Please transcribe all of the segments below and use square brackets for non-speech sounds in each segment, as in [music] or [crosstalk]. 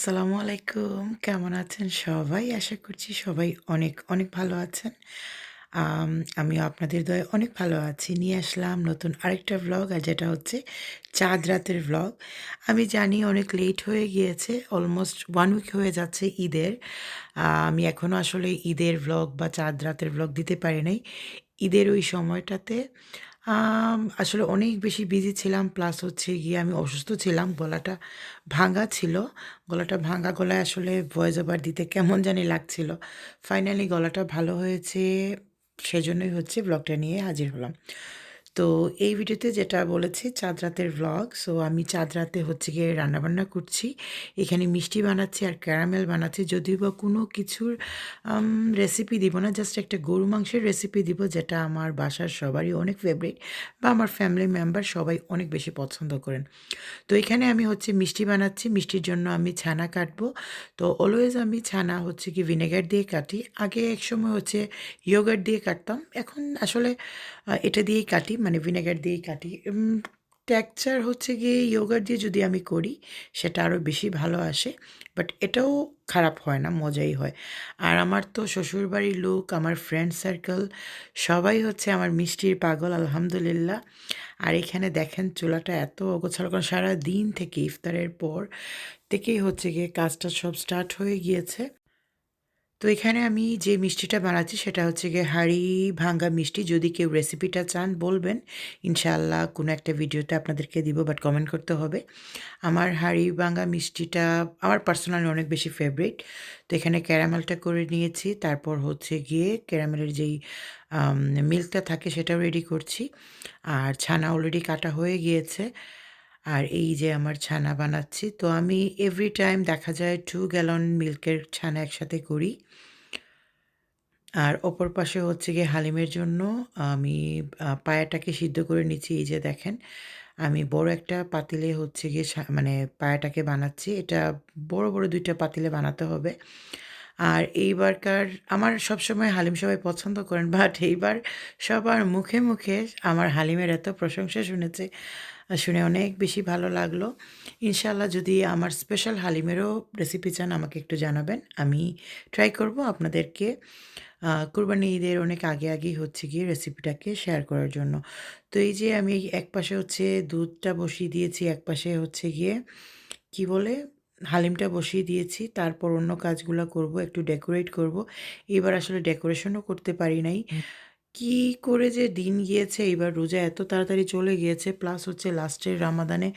আসসালামু আলাইকুম। কেমন আছেন সবাই? আশা করছি সবাই অনেক, অনেক ভালো আছেন। আম আপনাদের দয়ায় অনেক ভালো আছি। নিয়ে আসলাম নতুন আরেকটা ভ্লগ আর যেটা হচ্ছে চাঁদ রাতের ভ্লগ। আমি জানি অনেক লেট হয়ে গিয়েছে। অলমোস্ট ওয়ান উইক হয়ে যাচ্ছে ঈদের। আমি এখনও আসলে ঈদের ভ্লগ বা চাঁদ রাতের ভ্লগ দিতে পারি নাই। ঈদের ওই সময়টাতে আসলে অনেক বেশি বিজি ছিলাম। প্লাস হচ্ছে গিয়ে আমি অসুস্থ ছিলাম। গলাটা ভাঙা ছিল। গলাটা ভাঙা গলায় আসলে ভয়েস ওভার দিতে কেমন জানি লাগছিল। ফাইনালি গলাটা ভালো হয়েছে। সেজন্যই হচ্ছে ব্লগটা নিয়ে হাজির হলাম। তো এই ভিডিওতে যেটা বলেছি, চাঁদ রাতের ভ্লগ। সো আমি চাঁদ রাতে হচ্ছে গিয়ে রান্নাবান্না করছি। এখানে মিষ্টি বানাচ্ছি আর ক্যারামেল বানাচ্ছি। যদিও বা কোনো কিছুর রেসিপি দিব না। জাস্ট একটা গরু মাংসের রেসিপি দিব, যেটা আমার বাসার সবারই অনেক ফেভারিট বা আমার ফ্যামিলি মেম্বার সবাই অনেক বেশি পছন্দ করেন। তো এখানে আমি হচ্ছে মিষ্টি বানাচ্ছি। মিষ্টির জন্য আমি ছানা কাটবো। তো অলওয়েজ আমি ছানা হচ্ছে কি ভিনেগার দিয়ে কাটি। আগে এক সময় হচ্ছে ইয়োগার্ট দিয়ে কাটতাম। এখন আসলে এটা দিয়েই কাটি মানে ভিনেগার দিয়েই কাটি। উম টেক্সচার হচ্ছে গিয়ে ইয়োগার্ট দিয়ে যদি আমি করি সেটা আরও বেশি ভালো আসে। বাট এটাও খারাপ হয় না, মজাই হয়। আর আমার তো শ্বশুরবাড়ির লোক, আমার ফ্রেন্ড সার্কেল সবাই হচ্ছে আমার মিষ্টির পাগল আলহামদুলিল্লাহ। আর এখানে দেখেন চুলাটা এত অগোছালো কারণ সারাদিন থেকে ইফতারের পর থেকেই হচ্ছে গিয়ে কাজ-টাজ সব স্টার্ট হয়ে গিয়েছে। তো এখানে আমি যে মিষ্টিটা বানাচ্ছি সেটা হচ্ছে গিয়ে হাঁড়ি ভাঙ্গা মিষ্টি। যদি কেউ রেসিপিটা চান, বলবেন। ইনশাআল্লাহ কোনো একটা ভিডিওতে আপনাদেরকে দিব, বাট কমেন্ট করতে হবে। আমার হাঁড়ি ভাঙ্গা মিষ্টিটা আমার পার্সোনালি অনেক বেশি ফেভারিট। তো এখানে ক্যারামেলটা করে নিয়েছি। তারপর হচ্ছে গিয়ে ক্যারামেলের যেই মিল্কটা থাকে সেটাও রেডি করছি। আর ছানা অলরেডি কাটা হয়ে গিয়েছে। আর এই যে আমার ছানা বানাচ্ছি। তো আমি এভরি টাইম দেখা যায় টু গ্যালন মিল্কের ছানা একসাথে করি। আর অপর পাশে হচ্ছে গিয়ে হালিমের জন্য আমি পায়াটাকে সিদ্ধ করে নিচ্ছি। এই যে দেখেন আমি বড় একটা পাতিলে হচ্ছে গিয়ে মানে পায়াটাকে বানাচ্ছি। এটা বড়, বড় দুইটা পাতিলে বানাতে হবে। আর এইবারকার আমার সবসময় হালিম সবাই পছন্দ করেন। বাট এইবার সবার মুখে, মুখে আমার হালিমের এত প্রশংসা শুনেছে শুনে অনেক বেশি ভালো লাগল। ইনশাল্লাহ যদি আমার স্পেশাল হালিমেরও রেসিপি চান আমাকে একটু জানাবেন। আমি ট্রাই করব আপনাদেরকে কুরবানি ঈদের অনেক আগে, আগেই হচ্ছে গিয়ে রেসিপিটাকে শেয়ার করার জন্য। তো এই যে আমি এক পাশে হচ্ছে দুধটা বসিয়ে দিয়েছি, এক পাশে হচ্ছে গিয়ে কি বলে? হালিমটা বসিয়ে দিয়েছি। তারপর অন্য কাজগুলো করব, একটু ডেকোরেট করব। এবার আসলে ডেকোরেশনও করতে পারি নাই। কি করে যে দিন গিয়েছে এইবার রোজা এত তাড়াতাড়ি চলে গিয়েছে। প্লাস হচ্ছে লাস্টের রামাদানে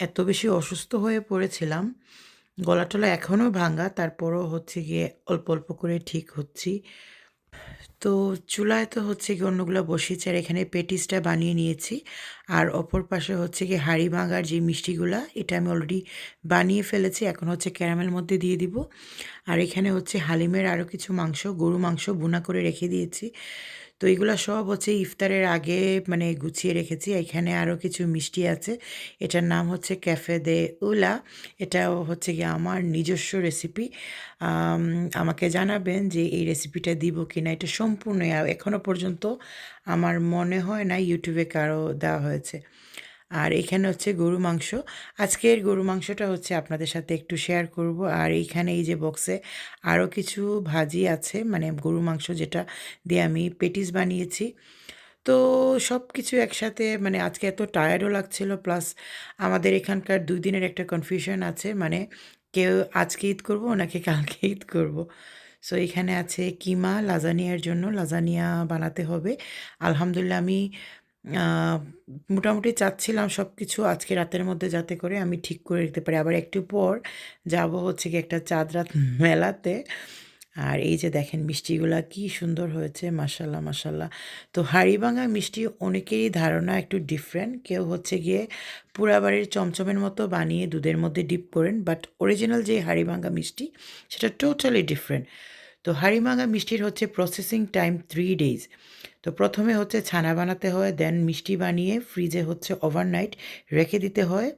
এত বেশি অসুস্থ হয়ে পড়েছিলাম। গলা-টলা এখনও ভাঙা। তারপরও হচ্ছে গিয়ে অল্প, অল্প করে ঠিক হচ্ছি। তো চুলায় তো হচ্ছে গিয়ে অন্যগুলা বসিয়েছি আর এখানে পেটিসটা বানিয়ে নিয়েছি। আর অপর পাশে হচ্ছে গিয়ে হাঁড়ি ভাঙার যে মিষ্টিগুলা এটা আমি অলরেডি বানিয়ে ফেলেছি। এখন হচ্ছে ক্যারামেল মধ্যে দিয়ে দিব। আর এখানে হচ্ছে হালিমের আরও কিছু মাংস, গরু মাংস ভুনা করে রেখে দিয়েছি। তো এগুলো সব হচ্ছে ইফতারের আগে মানে গুছিয়ে রেখেছি। এখানে আরও কিছু মিষ্টি আছে। এটার নাম হচ্ছে ক্যাফে দে উলা। এটাও হচ্ছে গিয়ে আমার নিজস্ব রেসিপি। আমাকে জানাবেন যে এই রেসিপিটা দিব কি না এটা সম্পূর্ণ এখনও পর্যন্ত আমার মনে হয় না ইউটিউবে কারও দেওয়া হয়েছে। আর এখানে হচ্ছে গরু মাংস। আজকের গরু মাংসটা হচ্ছে আপনাদের সাথে একটু শেয়ার করব। আর এইখানে এই যে বক্সে আরও কিছু ভাজি আছে মানে গরু মাংস যেটা দিয়ে আমি পেটিস বানিয়েছি। তো সব কিছু একসাথে মানে আজকে এত টায়ার্ডও লাগছিল প্লাস আমাদের এখানকার ২ দিনের একটা কনফিউশন আছে। মানে কেউ আজকে ঈদ করব নাকি কালকে ঈদ করব। সো এখানে আছে কিমা লাজানিয়ার জন্য লাজানিয়া বানাতে হবে। আলহামদুলিল্লাহ আমি মোটামুটি চাচ্ছিলাম সব কিছু আজকে রাতের মধ্যে যাতে করে আমি ঠিক করে দিতে পারি। আবার একটু পর যাব হচ্ছে গিয়ে একটা চাঁদ রাত মেলাতে। আর এই যে দেখেন মিষ্টিগুলা কি সুন্দর হয়েছে মাশাআল্লাহ, মাশাআল্লাহ। তো হাঁড়িভাঙা মিষ্টি অনেকেরই ধারণা একটু ডিফারেন্ট। কেউ হচ্ছে গিয়ে পুরা বাড়ির চমচমের মতো বানিয়ে দুধের মধ্যে ডিপ করেন। বাট অরিজিনাল যে হাঁড়িভাঙা মিষ্টি সেটা টোটালি ডিফারেন্ট। তো হাঁড়িভাঙা মিষ্টির হচ্ছে প্রসেসিং টাইম থ্রি ডেজ তো প্রথমে হচ্ছে ছানা বানাতে হয়, দেন মিষ্টি বানিয়ে ফ্রিজে হচ্ছে ওভারনাইট রেখে দিতে হয়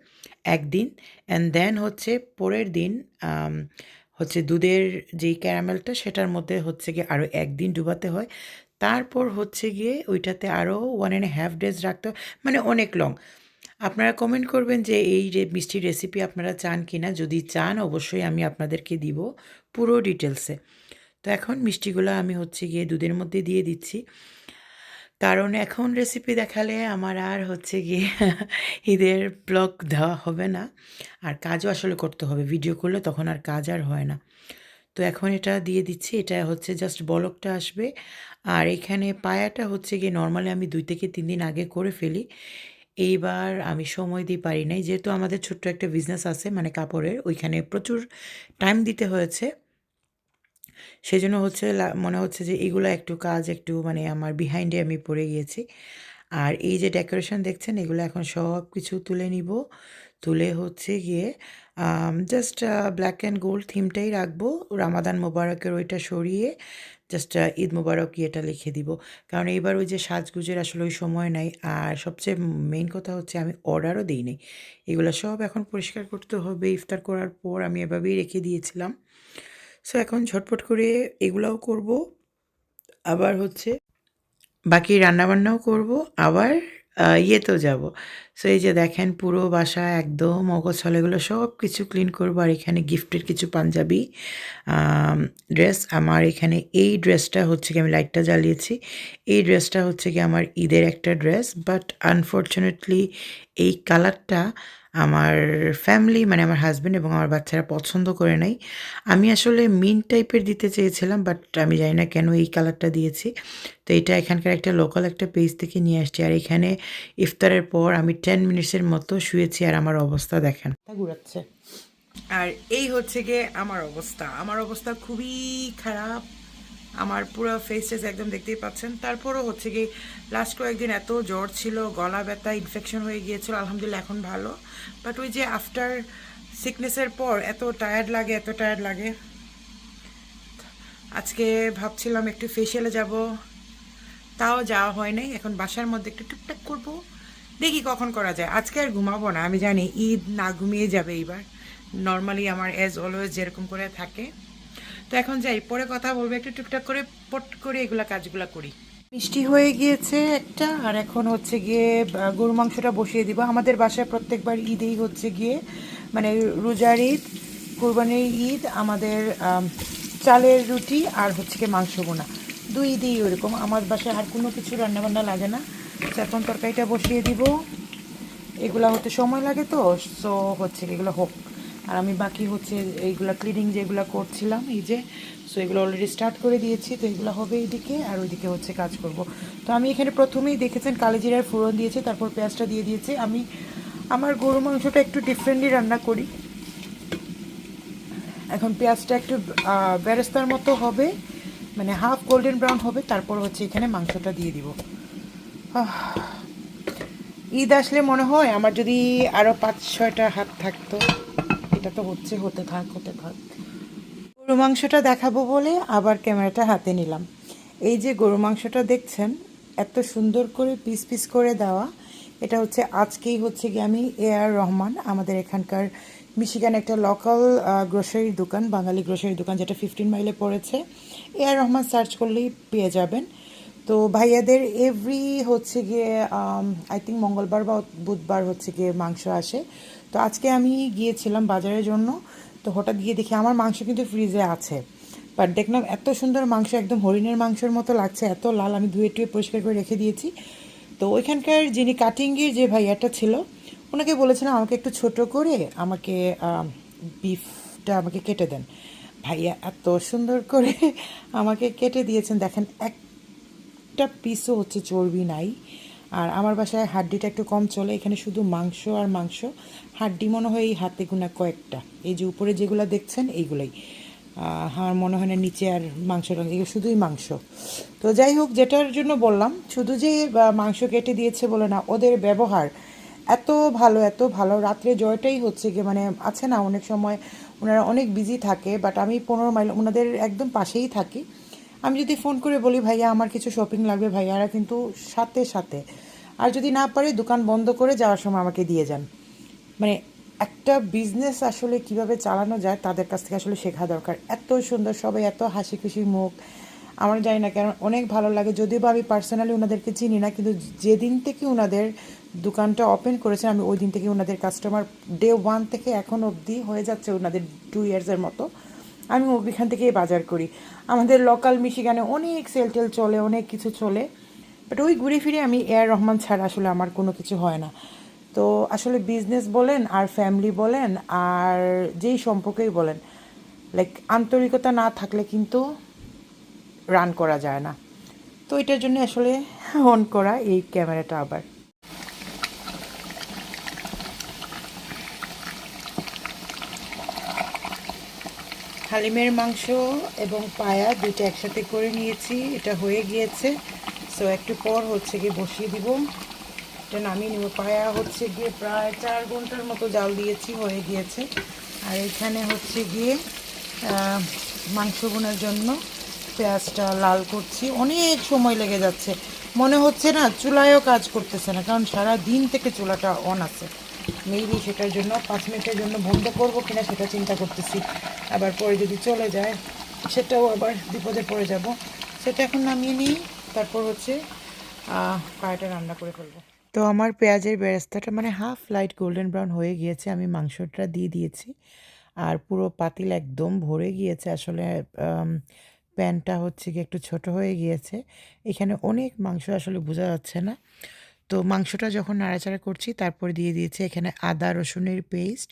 একদিন অ্যান্ড দেন হচ্ছে পরের দিন হচ্ছে দুধের যেই ক্যারামেলটা সেটার মধ্যে হচ্ছে গিয়ে আরও ১ দিন ডুবাতে হয়। তারপর হচ্ছে গিয়ে ওইটাতে আরও 1 1/2 ডেজ রাখতে। মানে অনেক লং। আপনারা কমেন্ট করবেন যে এই রে মিষ্টির রেসিপি আপনারা চান কি না যদি চান অবশ্যই আমি আপনাদেরকে দিব পুরো ডিটেলসে তো এখন মিষ্টিগুলো আমি হচ্ছে গিয়ে দুধের মধ্যে দিয়ে দিচ্ছি। কারণ এখন রেসিপি দেখালে আমার আর হচ্ছে গিয়ে [laughs] ঈদের ব্লগ দেওয়া হবে না। আর কাজও আসলে করতে হবে ভিডিও করলে তখন আর কাজ আর হয় না। তো এখন এটা দিয়ে দিচ্ছি, এটা হচ্ছে জাস্ট বলকটা আসবে। আর এখানে পায়াটা হচ্ছে গিয়ে নর্মালি আমি দুই থেকে তিন দিন আগে করে ফেলি। এইবার আমি সময় দিই পারি নাই, যেহেতু আমাদের ছোট্ট একটা বিজনেস আছে মানে কাপড়ের, ওইখানে প্রচুর টাইম দিতে হয়েছে। সেজন্য হচ্ছে লা- মনে হচ্ছে যে এগুলো একটু কাজ, একটু মানে আমার বিহাইন্ডে আমি পড়ে গিয়েছি। আর এই যে ডেকোরেশন দেখছেন, এগুলো এখন সব কিছু তুলে নিব। তুলে হচ্ছে গিয়ে জাস্ট ব্ল্যাক অ্যান্ড গোল্ড থিমটাই রাখব। রামাদান মোবারকের ওইটা সরিয়ে জাস্ট ঈদ মোবারক এটা লিখে দিব। কারণ এইবার ওই যে সাজগুজের আসলে ওই সময় নাই। আর সবচেয়ে মেইন কথা হচ্ছে আমি অর্ডারও দিই নাই। এগুলো সব এখন পরিষ্কার করতে হবে। ইফতার করার পর আমি এভাবেই রেখে দিয়েছিলাম। সো এখন ঝটপট করে এগুলাও করব। আবার হচ্ছে বাকি রান্নাবান্নাও করব। আবার ইয়েতেও যাব। সো এই যে দেখেন পুরো বাসা একদম অগোছল এগুলো সব কিছু ক্লিন করব। আর এখানে গিফটের কিছু পাঞ্জাবি ড্রেস আমার এখানে এই ড্রেসটা হচ্ছে কি, আমি লাইটটা জ্বালিয়েছি। এই ড্রেসটা হচ্ছে কি, আমার ঈদের একটা ড্রেস বাট আনফর্চুনেটলি এই কালারটা আমার ফ্যামিলি মানে আমার হাজব্যান্ড এবং আমার বাচ্চারা পছন্দ করে নাই। আমি আসলে মিন টাইপের দিতে চেয়েছিলাম বাট আমি জানি না কেন এই কালারটা দিয়েছি। তো এটা এখানকার একটা লোকাল একটা পেজ থেকে নিয়ে আসছি। আর এখানে ইফতারের পর আমি টেন মিনিটসের মতো শুয়েছি আর আমার অবস্থা দেখেন। ঘুরাচ্ছে। আর এই হচ্ছে গিয়ে আমার অবস্থা। আমার অবস্থা খুবই খারাপ। আমার পুরো ফেস টেস একদম দেখতেই পাচ্ছেন। তারপরও হচ্ছে কি লাস্ট কয়েকদিন এত জ্বর ছিল, গলা ব্যথা ইনফেকশন হয়ে গিয়েছিল, আলহামদুলিল্লাহ এখন ভালো। বাট ওই যে আফটার সিকনেসের পর এত টায়ার্ড লাগে, এত টায়ার্ড লাগে। আজকে ভাবছিলাম একটু ফেশিয়ালে যাব। তাও যাওয়া হয় নাই, এখন বাসার মধ্যে একটু টুকটাক করব। দেখি কখন করা যায়। আজকে আর ঘুমাবো না, আমি জানি ঈদ না ঘুমিয়ে যাবে এইবার। নর্মালি আমার অ্যাজ অলওয়েজ যেরকম করে থাকে। তো এখন যাই, পরে কথা বলব, একটু টুকটাক করে পট করে এগুলা কাজগুলা করি। মিষ্টি হয়ে গিয়েছে একটা, আর এখন হচ্ছে গিয়ে গরু মাংসটা বসিয়ে দিব। আমাদের বাসায় প্রত্যেকবার ঈদেই হচ্ছে গিয়ে মানে রোজার ঈদ, কুরবানির ঈদ, আমাদের চালের রুটি আর হচ্ছে গিয়ে মাংস বোনা। দুই ঈদেই ওরকম আমার বাসায় আর কোনো কিছু রান্নাবান্না লাগে না। এখন তরকারিটা বসিয়ে দিব। এগুলা হতে সময় লাগে তো, সো হচ্ছে এগুলো হোক। আর আমি বাকি হচ্ছে এইগুলা ক্লিনিং যেগুলো করছিলাম এই যে সো এগুলো অলরেডি স্টার্ট করে দিয়েছি তো এগুলো হবে এইদিকে আর ওইদিকে হচ্ছে কাজ করব। তো আমি এখানে প্রথমেই দেখেছেন কালিজিরার ফোড়ন দিয়েছি তারপর পেঁয়াজটা দিয়ে দিয়েছি। আমি আমার গরু মাংসটা একটু ডিফারেন্টলি রান্না করি। এখন পেঁয়াজটা একটু আহ, বেরেস্তার মতো হবে মানে হাফ গোল্ডেন ব্রাউন হবে তারপর হচ্ছে এখানে মাংসটা দিয়ে দিব। ঈদ আসলে মনে হয় আমার যদি আরও পাঁচ ছয়টা হাত থাকতো। এটা তো হচ্ছে, হতে থাক হতে থাক। গরু মাংসটা দেখাবো বলে আবার ক্যামেরাটা হাতে নিলাম। এই যে গরু মাংসটা দেখছেন, এত সুন্দর করে পিস পিস করে দেওয়া। এটা হচ্ছে, আজকেই হচ্ছে গিয়ে আমি এ আর রহমান, আমাদের এখানকার মিশিগান একটা লোকাল গ্রোসারি দোকান, বাঙালি গ্রোসারি দোকান, যেটা ফিফটিন মাইলে পড়েছে। এ আর রহমান সার্চ করলেই পেয়ে যাবেন। তো ভাইয়াদের এভরি হচ্ছে গিয়ে আই থিঙ্ক মঙ্গলবার বা বুধবার হচ্ছে গিয়ে মাংস আসে। তো আজকে আমি গিয়েছিলাম বাজারের জন্য, তো হঠাৎ গিয়ে দেখি আমার মাংস কিন্তু ফ্রিজে আছে। বাট দেখলাম এত সুন্দর মাংস, একদম হরিণের মাংসের মতো লাগছে, এত লাল, আমি ধুয়ে টুয়ে পরিষ্কার করে রেখে দিয়েছি। তো ওইখানকার যিনি কাটিংয়ের যে ভাইয়াটা ছিল ওনাকে বলেছিলাম আমাকে একটু ছোট করে আমাকে বিফটা আমাকে কেটে দেন। ভাইয়া এত সুন্দর করে আমাকে কেটে দিয়েছেন। দেখেন, একটা পিসও হচ্ছে চর্বি নাই। আর আমার বাসায় হাড্ডিটা একটু কম চলে, এখানে শুধু মাংস আর মাংস। হাড্ডি মনে হয় এই হাতে গোনা কয়েকটা। এই যে উপরে যেগুলো দেখছেন, এইগুলাই। আমার মনে হয় না নিচে আর মাংস এগুলো শুধুই মাংস। তো যাই হোক, যেটার জন্য বললাম, শুধু যে মাংস কেটে দিয়েছে বলে না, ওদের ব্যবহার এত ভালো এত ভালো। রাত্রে জয়টাই হচ্ছে গিয়ে মানে আছে না, অনেক সময় ওনারা অনেক বিজি থাকে বাট আমি পনেরো মাইল ওনাদের একদম পাশেই থাকি। আমি যদি ফোন করে বলি, ভাইয়া, আমার কিছু শপিং লাগবে, ভাইয়ারা কিন্তু সাথে সাথে। আর যদি না পারে, দোকান বন্ধ করে যাওয়ার সময় আমাকে দিয়ে যান। মানে একটা বিজনেস আসলে কীভাবে চালানো যায়, তাদের কাছ থেকে আসলে শেখা দরকার। এত সুন্দর, সবাই এত হাসি খুশি মুখ। আমার জানি না কেন, অনেক ভালো লাগে। যদিও বা আমি পার্সোনালি ওনাদেরকে চিনি না, কিন্তু যেদিন থেকে ওনাদের দোকানটা ওপেন করেছেন, আমি ওই দিন থেকে ওনাদের কাস্টমার ডে ওয়ান থেকে এখন অবধি হয়ে যাচ্ছে ওনাদের টু ইয়ার্সের মতো। আমি ওইখান থেকেই বাজার করি। আমাদের লোকাল মিশিগানে অনেক সেল টেল চলে, অনেক কিছু চলে। বাট ওই ঘুরে ফিরে আমি এয়ার রহমান ছাড়া আসলে আমার কোনো কিছু হয় না। তো আসলে বিজনেস বলেন, আর ফ্যামিলি বলেন, আর যেই সম্পর্কেই বলেন লাইক আন্তরিকতা না থাকলে কিন্তু রান করা যায় না। তো এটার জন্য আসলে অন করা এই ক্যামেরাটা আবার। হালিমের মাংস এবং পায়া দুইটা একসাথে করে নিয়েছি। এটা হয়ে গিয়েছে। সো একটু পর হচ্ছে গিয়ে বসিয়ে দিব। এটা নামিয়ে নিব। পায়া হচ্ছে গিয়ে প্রায় চার ঘণ্টার মতো জাল দিয়েছি, হয়ে গিয়েছে। আর এখানে হচ্ছে গিয়ে মাংস বোনার জন্য পেঁয়াজটা লাল করছি। অনেক সময় লেগে যাচ্ছে। মনে হচ্ছে না, চুলায়ও কাজ করতেছে না, কারণ সারা দিন থেকে চুলাটা অন আছে। মেবি সেটার জন্য পাঁচ মিনিটের জন্য বন্ধ করব কিনা সেটা চিন্তা করতেছি। আবার পরে যদি চলে যায় সেটাও আবার বিপদে পড়ে যাব। সেটা এখন নামিয়ে নিই তারপর হচ্ছে আহ, রান্না করে ফেলব। তো আমার পেঁয়াজের বেরেস্তাটা মানে হাফ লাইট গোল্ডেন ব্রাউন হয়ে গিয়েছে আমি মাংসটা দিয়ে দিয়েছি। আর পুরো পাতিল একদম ভরে গিয়েছে আসলে প্যানটা হচ্ছে কি একটু ছোট হয়ে গিয়েছে। এখানে অনেক মাংস আসলে বোঝা যাচ্ছে না। তো মাংসটা যখন নাড়াচাড়া করছি তারপর দিয়ে দিয়েছি এখানে আদা রসুনের পেস্ট।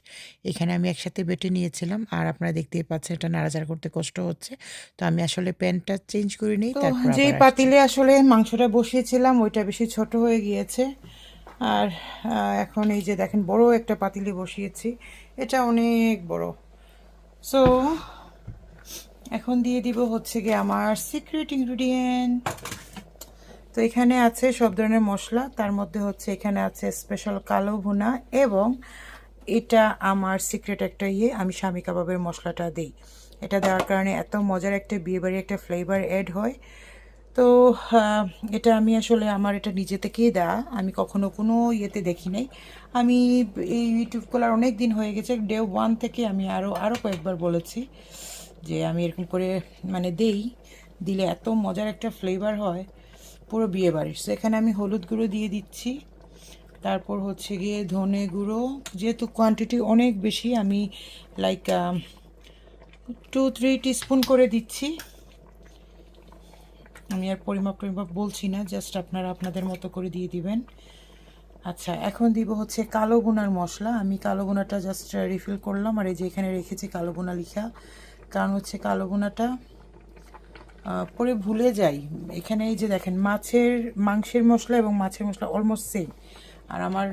এখানে আমি একসাথে বেটে নিয়েছিলাম আর আপনারা দেখতেই পাচ্ছেন এটা নাড়াচাড়া করতে কষ্ট হচ্ছে। তো আমি আসলে প্যানটা চেঞ্জ করে নিই যেই পাতিলে আসলে মাংসটা বসিয়েছিলাম ওইটা বেশি ছোট হয়ে গিয়েছে। আর এখন এই যে দেখেন বড় একটা পাতিলে বসিয়েছি এটা অনেক বড়। সো এখন দিয়ে দিব হচ্ছে গিয়ে আমার সিক্রেট ইনগ্রিডিয়েন্ট তো এখানে আছে সব ধরনের মশলা। তার মধ্যে হচ্ছে এখানে আছে স্পেশাল কালো ভুনা এবং এটা আমার সিক্রেট একটা ইয়ে আমি স্বামী কাবাবের মশলাটা দিই। এটা দেওয়ার কারণে এত মজার একটা বিয়েবাড়ি একটা ফ্লেভার অ্যাড হয়। তো এটা আমি আসলে আমার এটা নিজে থেকেই দেওয়া আমি কখনো কোনো ইয়েতে দেখি নাই। আমি এই ইউটিউব খোলার অনেক দিন হয়ে গেছে। ডে ওয়ান থেকে আমি আরও আরও কয়েকবার বলেছি যে আমি এরকম করে মানে দেই। দিলে এত মজার একটা ফ্লেভার হয়। পুরো বিয়ে বাড়ির। সো এখানে আমি হলুদ গুঁড়ো দিয়ে দিচ্ছি। তারপর হচ্ছে গিয়ে ধনে গুঁড়ো। যেহেতু কোয়ান্টিটি অনেক বেশি আমি লাইক টু থ্রি টিস্পুন করে দিচ্ছি। আমি আর পরিমাপ টরিমাপ বলছি না জাস্ট আপনারা আপনাদের মতো করে দিয়ে দিবেন। আচ্ছা এখন দিব হচ্ছে কালো গুনার মশলা। আমি কালো গুনাটা জাস্ট রিফিল করলাম। আর এই যে এখানে রেখেছি কালো গুনা লিখা। কারণ হচ্ছে কালো আহ, পরে ভুলে যাই। এখানে এই যে দেখেন, মাছের, মাংসের মশলা এবং মাছের মশলা অলমোস্ট সেম আর আমার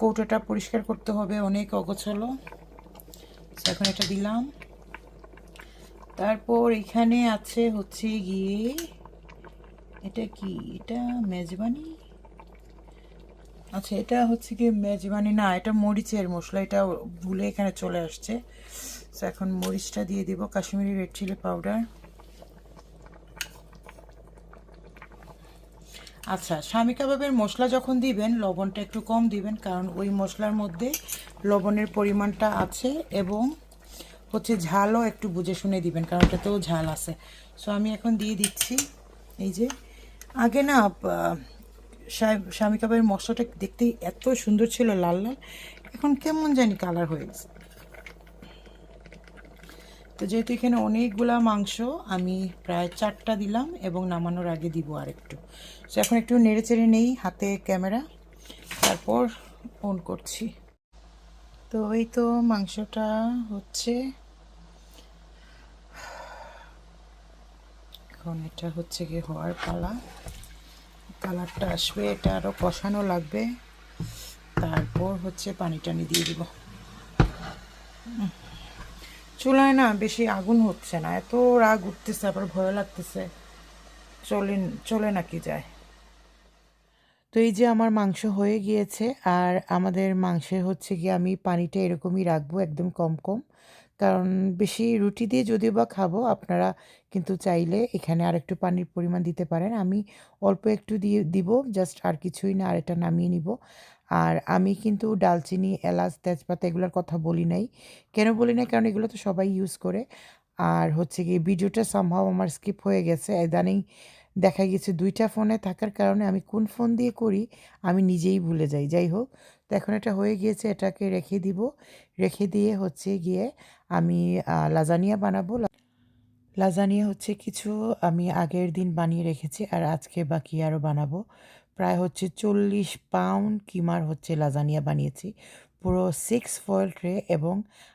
কৌটাটা পরিষ্কার করতে হবে অনেক অগোছলো। এখন এটা দিলাম। তারপর এখানে আছে হচ্ছে গিয়ে, এটা কি? এটা মেজবানি? আচ্ছা এটা হচ্ছে কি মেজবানি। না, এটা মরিচের মশলা, এটা ভুলে এখানে চলে আসছে। তো এখন মরিচটা দিয়ে দিব, কাশ্মীরি রেড চিলি পাউডার আচ্ছা স্বামী কাবাবের মশলা যখন দিবেন, লবণটা একটু কম দিবেন, কারণ ওই মশলার মধ্যে লবণের পরিমাণটা আছে এবং হচ্ছে ঝালও একটু বুঝে শুনে দিবেন, কারণ ওটাতেও ঝাল আছে। সো আমি এখন দিয়ে দিচ্ছি, এই যে, আগে না স্বামী কাবাবের মশলাটা দেখতে এত সুন্দর ছিল লাল লাল, এখন কেমন জানি কালার হয়ে গেছে। তো যেহেতু এখানে অনেকগুলা মাংস, আমি প্রায় চারটা দিলাম এবং নামানোর আগে দিব আর একটু তো এখন একটু নেড়ে চেড়ে নেই হাতে ক্যামেরা। তারপর অন করছি। তো এই তো মাংসটা হচ্ছে। এখন এটা হচ্ছে গিয়ে হওয়ার পালা। কালারটা আসবে, এটা আরও কষানো লাগবে। তারপর হচ্ছে পানি টানি দিয়ে দিব। চুলায় না বেশি আগুন হচ্ছে না। এত রাগ উঠতেছে, আবার ভয় লাগতেছে। চলে চলে নাকি যায়। তো এই যে আমার মাংস হয়ে গিয়েছে, আর আমাদের মাংসে হচ্ছে কি আমি পানিটা এরকমই রাখব একদম কম কম। কারণ বেশি রুটি দিয়ে যদিও বা খাব, আপনারা কিন্তু চাইলে এখানে আর একটু পানির পরিমাণ দিতে পারেন। আমি অল্প একটু দিয়ে দিব, জাস্ট আর কিছুই না আর এটা নামিয়ে নিব। আর আমি কিন্তু ডালচিনি, এলাচ, তেজপাতা এগুলোর কথা বলি নাই। কেন বলি নাই? কারণ এগুলো তো সবাই ইউজ করে। আর হচ্ছে গিয়ে ভিডিওটা সম্ভব আমার স্কিপ হয়ে গেছে। ইদানিং দেখা গেছে দুইটা ফোনে থাকার কারণে আমি কোন ফোন দিয়ে করি, আমি নিজেই ভুলে যাই। যাই হোক, তো এখন এটা হয়ে গিয়েছে, এটাকে রেখে দিব। রেখে দিয়ে হচ্ছে গিয়ে আমি লাজানিয়া বানাবো। লাজানিয়া হচ্ছে কিছু আমি আগের দিন বানিয়ে রেখেছি আর আজকে বাকি আরও বানাবো। প্রায় হচ্ছে চল্লিশ পাউন্ড কিমার হচ্ছে লাজানিয়া বানিয়েছি। পুরো সিক্স ফয়েল ট্রে এবং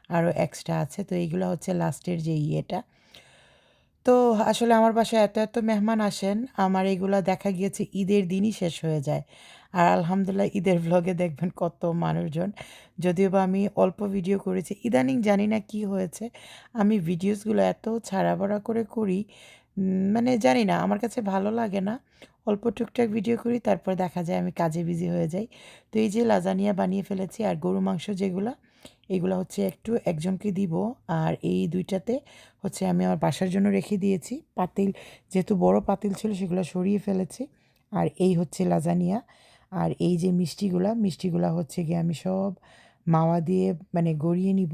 আরও এক্সট্রা আছে। তো এইগুলো হচ্ছে লাস্টের যে ইয়েটা। তো আসলে আমার বাসায় এত এত মেহমান আসেন, আমার এগুলো দেখা গিয়েছে ঈদের দিনই শেষ হয়ে যায়। আর আলহামদুলিল্লাহ ঈদের ভ্লগে দেখবেন কত মানুষজন। যদিও বা আমি অল্প ভিডিও করেছি, ইদানিং জানি না কি হয়েছে। আমি ভিডিওসগুলো এত ছাড়া বড়া করে করি মানে জানি না, আমার কাছে ভালো লাগে না। অল্প টুকটাক ভিডিও করি, তারপর দেখা যায় আমি কাজে বিজি হয়ে যাই। তো এই যে লাজানিয়া বানিয়ে ফেলেছি আর গরু মাংস যেগুলো এগুলো হচ্ছে একটু একজনকে দিব। আর এই দুইটাতে হচ্ছে আমি আমার বাসার জন্য রেখে দিয়েছি। পাতিল, যেহেতু বড় পাতিল ছিল, সেগুলো সরিয়ে ফেলেছি। আর এই হচ্ছে লাজানিয়া। আর এই যে মিষ্টিগুলা মিষ্টিগুলা হচ্ছে গিয়ে আমি সব মাওয়া দিয়ে মানে গড়িয়ে নিব।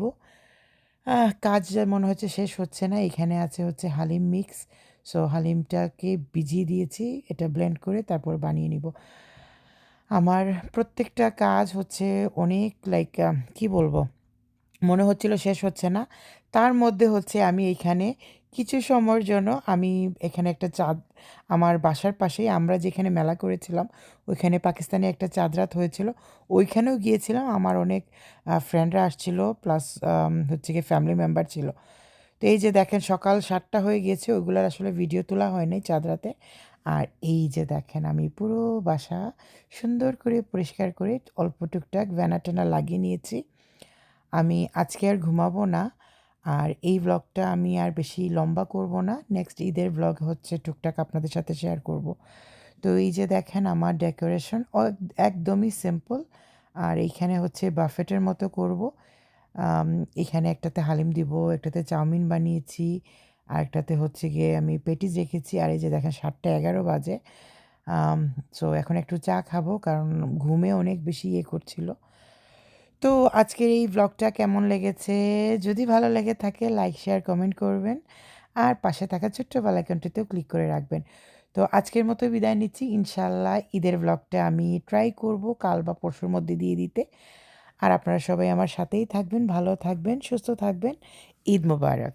কাজ মনে হচ্ছে শেষ হচ্ছে না। এখানে আছে হচ্ছে হালিম মিক্স। সো, হালিমটাকে ভিজিয়ে দিয়েছি, এটা ব্লেন্ড করে তারপর বানিয়ে নিব। আমার প্রত্যেকটা কাজ হচ্ছে অনেক লাইক কি বলব? মনে হচ্ছিল শেষ হচ্ছে না। তার মধ্যে হচ্ছে আমি এইখানে কিছু সময়ের জন্য আমি এখানে একটা চাঁদ, আমার বাসার পাশেই আমরা যেখানে মেলা করেছিলাম, ওইখানে পাকিস্তানি একটা চাঁদরাত হয়েছিল। ওইখানেও গিয়েছিলাম, আমার অনেক ফ্রেন্ডরা আসছিল প্লাস হচ্ছে কি ফ্যামিলি মেম্বার ছিল। তো এই যে দেখেন সকাল সাতটা হয়ে গিয়েছে, ওইগুলোর আসলে ভিডিও তোলা হয় নাই চাঁদরাতে। আর এই যে দেখেন আমি পুরো বাসা সুন্দর করে পরিষ্কার করে অল্প টুকটাক ভ্যানা ট্যানা লাগিয়ে নিয়েছি। আমি আজকে আর ঘুমাবো না আর এই ব্লগটা আমি আর বেশি লম্বা করব না। নেক্সট ঈদের ব্লগ হচ্ছে টুকটাক আপনাদের সাথে শেয়ার করব। তো এই যে দেখেন আমার ডেকোরেশন একদমই সিম্পল আর এইখানে হচ্ছে বাফেটের মতো করব। এখানে একটাতে হালিম দিব, একটাতে চাউমিন বানিয়েছি, আর একটাতে হচ্ছে গিয়ে আমি পেটিস রেখেছি। আর এই যে দেখেন সাতটা এগারো বাজে। সো এখন একটু চা খাব কারণ ঘুমে অনেক বেশি ইয়ে করছিল। তো আজকের এই ব্লগটা কেমন লেগেছে? যদি ভালো লেগে থাকে লাইক শেয়ার কমেন্ট করবেন। আর পাশে থাকা ছোট্ট বেলাইকনটিতেও ক্লিক করে রাখবেন। তো আজকের মতো বিদায় নিচ্ছি। ইনশাল্লাহ ঈদের ব্লগটা আমি ট্রাই করব কাল বা পরশুর মধ্যে দিয়ে দিতে। আর আপনারা সবাই আমার সাথেই থাকবেন, ভালো থাকবেন, সুস্থ থাকবেন। ঈদ মোবারক।